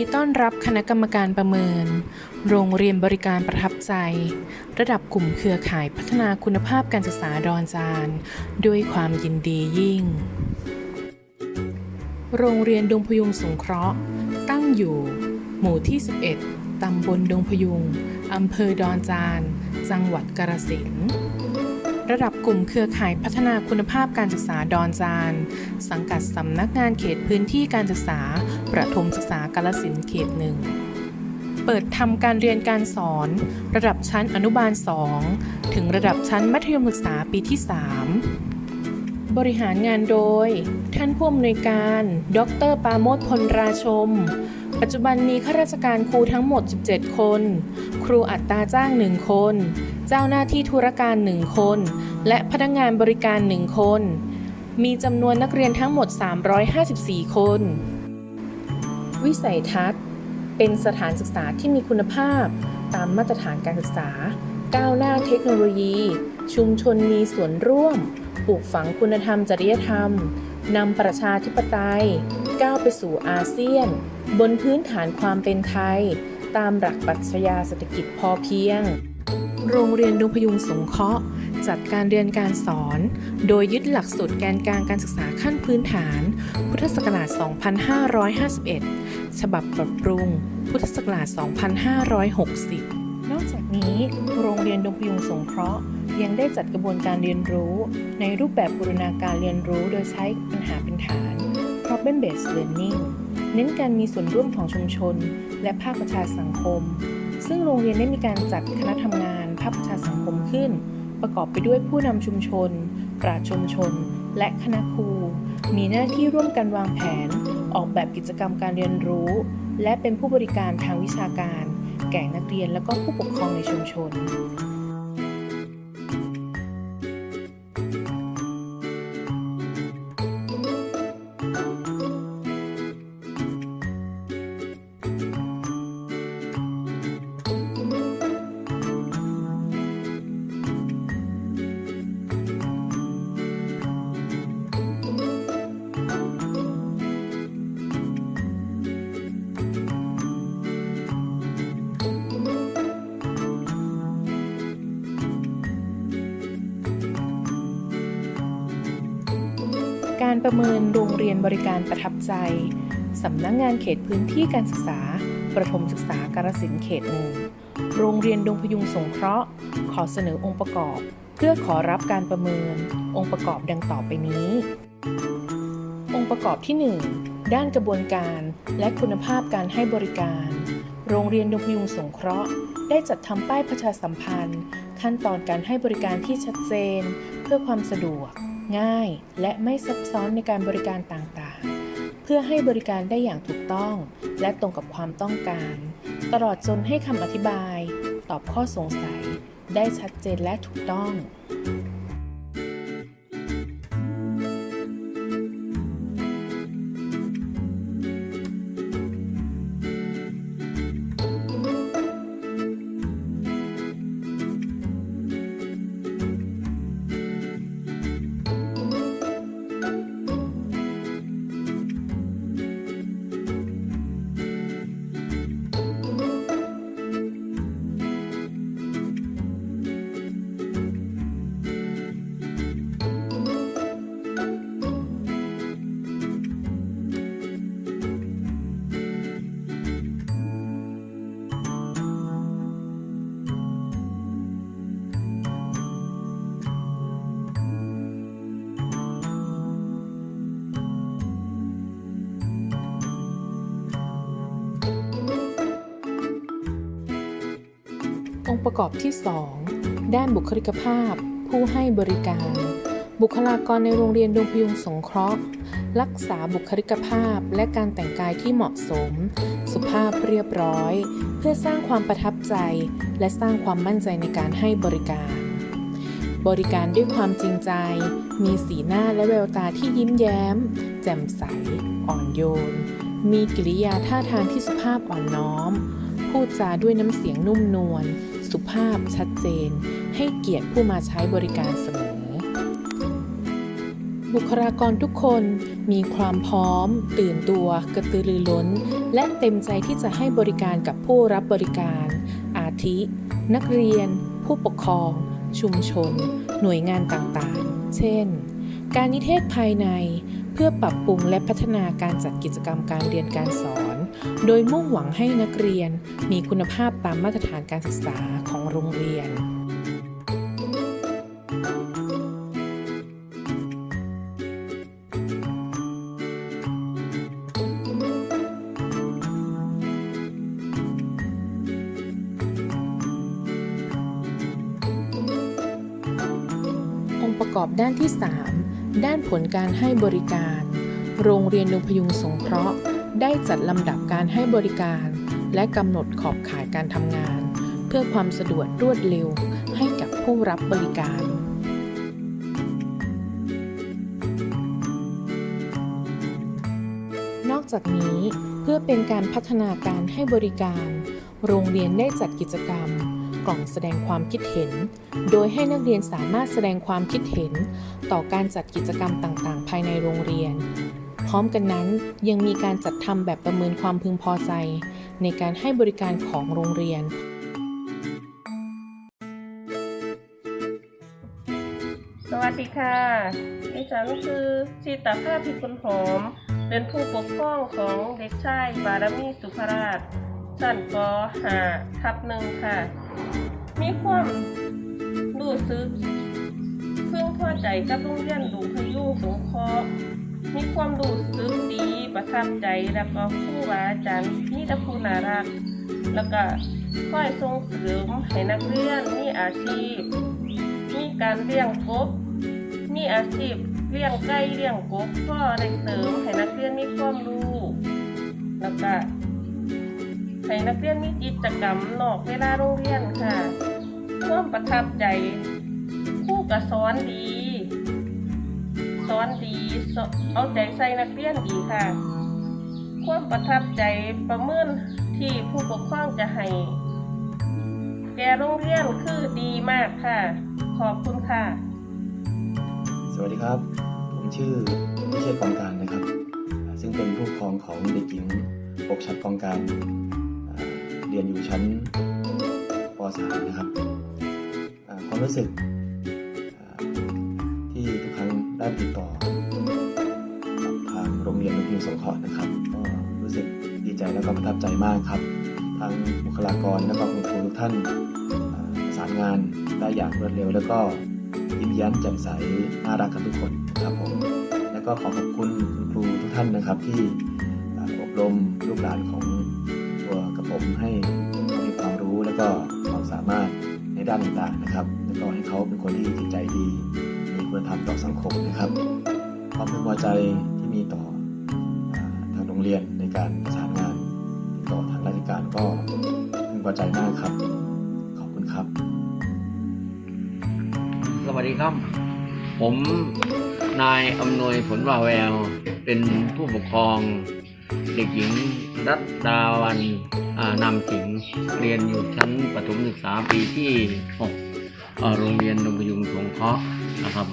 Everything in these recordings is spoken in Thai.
ดีต้อนรับคณะกรรมการประเมิน โรงเรียนบริการประทับใจ ระดับกลุ่มเครือข่ายพัฒนาคุณภาพการศึกษาดอนจาน ด้วยความยินดียิ่ง โรงเรียนดงพยุงสงเคราะห์ ตั้งอยู่ หมู่ที่ 11 ตำบลดงพยุง อำเภอดอนจาน จังหวัดกาฬสินธุ์ ระดับกลุ่มเครือข่ายพัฒนาคุณภาพการศึกษาดอนจาน สังกัดสำนักงานเขตพื้นที่การศึกษา ประถมศึกษากาฬสินเขตหนึ่ง เปิดทำการเรียนการสอน ระดับชั้นอนุบาล 2 ถึงระดับชั้นมัธยมศึกษาปีที่ 3 บริหารงานโดย ท่านผู้อำนวยการ ดรปาโมทพลราชม ปัจจุบันมีข้าราชการครูทั้งหมด 17 คน ครูอัตราจ้าง 1 คน เจ้าหน้าที่ธุรการ 1 คน และพนักงานบริการ 1 คน มีจำนวนนักเรียนทั้งหมด 354 คน วิสัยทัศน์ เป็นสถานศึกษาที่มีคุณภาพ ตามมาตรฐานการศึกษา ก้าวหน้าเทคโนโลยี ชุมชนมีส่วนร่วม ปลูกฝังคุณธรรมจริยธรรม นำประชาธิปไตย ก้าวไปสู่อาเซียน บนพื้นฐานความเป็นไทย ตามหลักปรัชญาเศรษฐกิจพอเพียง โรงเรียนดงพยุงสงเคราะห์ จัดการเรียนการสอน โดยยึดหลักสูตรแกนกลางการศึกษาขั้นพื้นฐาน พุทธศักราช 2551 ฉบับปรับปรุง พุทธศักราช 2560 นอกจากนี้ โรงเรียนดงพยุงสงเคราะห์ ยังได้จัดกระบวนการเรียนรู้ ในรูปแบบบูรณาการเรียนรู้โดยใช้ปัญหาเป็นฐาน problem based learning เน้นการมีส่วนร่วมของชุมชน และภาคประชาสังคม ซึ่งโรงเรียนได้มีการจัดคณะทำงานภาคประชาสังคมขึ้น ประกอบไปด้วยผู้นำชุมชน ปราชชุมชน และคณะครู มีหน้าที่ร่วมกันวางแผน ออกแบบกิจกรรมการเรียนรู้ และเป็นผู้บริการทางวิชาการ แก่นักเรียนและก็ผู้ปกครองในชุมชน การประเมินโรงเรียนบริการประทับใจ สำนักงงานเขตพื้นที่การศึกษา ประถมศึกษากาฬสินเขตหนึ่ง โรงเรียนดงพยุงสงเคราะห์ ขอเสนอองค์ประกอบ เพื่อขอรับการประเมิน องค์ประกอบดังต่อไปนี้ องค์ประกอบที่ 1 ด้านกระบวนการและคุณภาพการให้บริการ โรงเรียนดงพยุงสงเคราะห์ ได้จัดทำป้ายประชาสัมพันธ์ ขั้นตอนการให้บริการที่ชัดเจน เพื่อความสะดวก ง่าย และไม่ซับซ้อนในการบริการต่างๆ เพื่อให้บริการได้อย่างถูกต้อง และตรงกับความต้องการ ตลอดจนให้คำอธิบาย ตอบข้อสงสัย ได้ชัดเจนและถูกต้อง ค์ประกอบที่ 2 ด้านบุคลิกภาพ ผู้ให้บริการ บุคลากรในโรงเรียนดงพยุงสงเคราะห์ รักษาบุคลิกภาพและการแต่งกายที่เหมาะสม สุภาพเรียบร้อย เพื่อสร้างความประทับใจ และสร้างความมั่นใจในการให้บริการ บริการด้วยความจริงใจ มีสีหน้าและแววตาที่ยิ้มแย้ม แจ่มใส อ่อนโยน มีกิริยาท่าทางที่สุภาพอ่อนน้อมพูดจาด้วยน้ำเสียงนุ่มนวล สุภาพชัดเจน ให้เกียรติผู้มาใช้บริการเสมอ บุคลากรทุกคนมีความพร้อม ตื่นตัว กระตือรือร้น และเต็มใจที่จะให้บริการกับผู้รับบริการ อาทิ นักเรียน ผู้ปกครอง ชุมชน หน่วยงานต่างๆ เช่น การนิเทศภายใน เพื่อปรับปรุงและพัฒนาการจัดกิจกรรมการเรียนการสอน โดยมุ่งหวังให้นักเรียนมีคุณภาพตามมาตรฐานการศึกษาของโรงเรียน องค์ประกอบด้านที่ 3 ด้านผลการให้บริการ โรงเรียนดงพยุงสงเคราะห์ ได้จัดลำดับการให้บริการ และกำหนดขอบข่ายการทำงาน เพื่อความสะดวกรวดเร็วให้กับผู้รับบริการนอกจากนี้เพื่อเป็นการพัฒนาการให้บริการ โรงเรียนได้จัดกิจกรรม กล่องแสดงความคิดเห็น โดยให้นักเรียนสามารถแสดงความคิดเห็น ต่อการจัดกิจกรรมต่างๆ ภายในโรงเรียน พร้อมกันนั้นยังมีการจัดทำแบบประเมินความพึงพอใจ ในการให้บริการของโรงเรียน สวัสดีค่ะดิฉันคือชิตาภาพิกุลหอม เป็นผู้ปกครองของเด็กชายบารมีสุภราชชั้นป .5 ทับหนึ่งค่ะ มีความรู้สึก พึงพอใจกับโรงเรียนดูพายุงสงเคราะห์ ความรู้สึกดีประทับใจแล้วก็ครูบาอาจารย์มีแต่ผู้น่ารัก แล้วก็คอยส่งเสริมให้นักเรียนมีอาชีพ มีการเลี้ยงกบ มีอาชีพเลี้ยงไก่เลี้ยงกบก็ได้เสริมให้นักเรียนมีความรู้แล้วก็ให้นักเรียนมีกิจกรรมนอกเวลาโรงเรียนค่ะความประทับใจคู่ก็สอนดี สอนดี เอาใจใส่นักเรียนดีค่ะ ความประทับใจประเมินที่ผู้ปกครองจะให้แกโรงเรียนคือดีมากค่ะ ขอบคุณค่ะ สวัสดีครับ ผมชื่อวิเชษกองการนะครับ ซึ่งเป็นผู้ปกครองของเด็กหญิงปกชัดกองการเรียนอยู่ชั้นป .3 นะครับความรู้สึกที่ทุกครั้งได้ติดต่อ สงเคราะห์นะครับก็รู้สึกดีใจและก็ประทับใจมากครับทางบุคลากรและก็คุณครูทุกท่านอ่าประสานงานได้อย่างรวดเร็ว แล้วก็ยิ้มแย้มแจ่มใสน่ารักกันทุกคนครับผมและก็ขอขอบคุณคุณครูทุกท่านนะครับที่อบรมลูกหลานของตัวกับผมให้มีความรู้แล้วก็ความสามารถในด้านต่างๆนะครับ แล้วก็ให้เขาเป็นคนที่จิตใจดีมีคุณธรรมต่อสังคมนะครับความพึงพอใจที่มีต่อ รงเรียนในการประสานงานต่อทางราชการก็พึงพอใจมากครับ ขอบคุณครับ สวัสดีครับ ผมนายอำนวยผลวาแวว เป็นผู้ปกครอง เด็กหญิงรัตดาวันนามสิงเรียนอยู่ชั้นประถมศึกษาปีที่6โรงเรียนดงพยุงสงเคราะห์นะครับ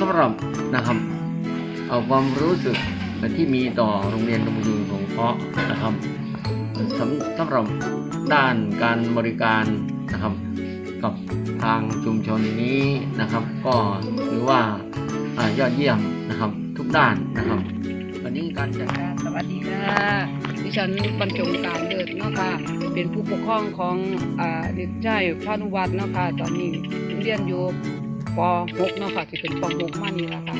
สำหรับนะครับเอาความรู้สึก ที่มีต่อโรงเรียนดงพยุงสงเคราะห์นะครับสำสำหรับด้านการบริการนะครับ กับทางชุมชนนี้นะครับ ก็ถือว่าอยอดเยี่ยมนะครับ ทุกด้านนะครับวันนี้การจัดสวัสดีค่ะดิฉันบรรจงการเดิดเนาะค่ะเป็นผู้ปกครองของอ่าเด็กชายพานุวัฒน์เนาะค่ะตอนนี้เรียนอยู่ป .6 เนาะค่ะที่เป็นป .6 มานี่แหละค่ะ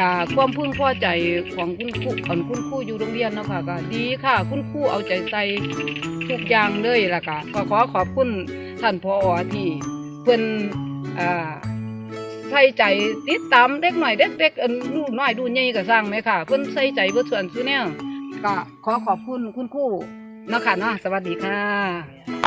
กาความพึงพอใจของคุณครูของคุณครูอยู่โรงเรียนเนาะค่ะก็ดีค่ะ คุณครูเอาใจใส่ทุกอย่างเลยล่ะค่ะก็ขอขอบคุณท่านพอที่เพิ่นอ่าใส่ใจติดตามเด็กหน่อยเด็กๆอันดูน้อยดูใหญ่ก็สร้างไหมค่ะ เพิ่นใส่ใจเบ่อส่วนซุแนวก็ขอขอบคุณคุณครูนะค่ะเนาะสวัสดีค่ะ